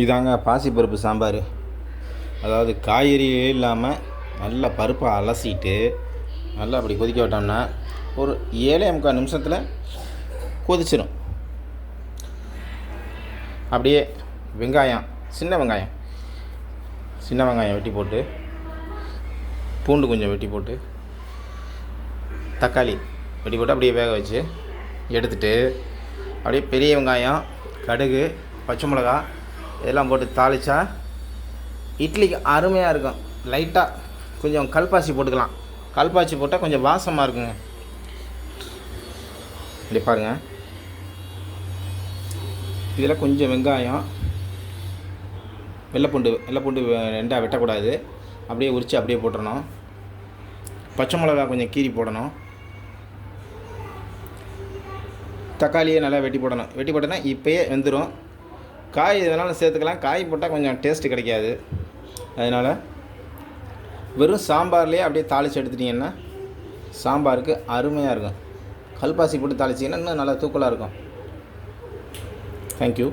இதாங்க பாசிப்பருப்பு சாம்பார். அதாவது காய்கறியே இல்லாமல் நல்லா பருப்பை அலசிட்டு நல்லா அப்படி கொதிக்க விட்டோம்னா ஒரு ஏழே முக்கால் நிமிஷத்தில் கொதிச்சிடும் அப்படியே வெங்காயம் சின்ன வெங்காயம் சின்ன வெங்காயம் வெட்டி போட்டு பூண்டு கொஞ்சம் வெட்டி போட்டு தக்காளி வெட்டி போட்டு அப்படியே வேக வச்சு எடுத்துட்டு அப்படியே பெரிய வெங்காயம் கடுகு பச்சை மிளகா இதெல்லாம் போட்டு தாளித்தா இட்லிக்கு அருமையாக இருக்கும். லைட்டாக கொஞ்சம் கல்பாசி போட்டுக்கலாம். கல்பாசி போட்டால் கொஞ்சம் வாசமாக இருக்குங்க. இப்படி பாருங்கள் இதில் கொஞ்சம் வெங்காயம் வெள்ளைப்பூண்டு வெள்ளைப்பூண்டு ரெண்டாக வெட்டக்கூடாது. அப்படியே உரித்து அப்படியே போட்டுடணும் பச்சை மிளகா கொஞ்சம் கீறி போடணும். தக்காளியை நல்லா வெட்டி போடணும். வெட்டி போட்டோன்னா இப்போயே வெந்துடும் காய் எதனாலும் சேர்த்துக்கலாம். காய் போட்டால் கொஞ்சம் டேஸ்ட்டு கிடைக்காது. அதனால் வெறும் சாம்பார்லேயே அப்படியே தாளித்து எடுத்துட்டிங்கன்னா சாம்பாருக்கு அருமையாக இருக்கும். கல்பாசி போட்டு தாளிச்சிங்கன்னா இன்னும் நல்லா தூக்கலாக இருக்கும். தேங்க்யூ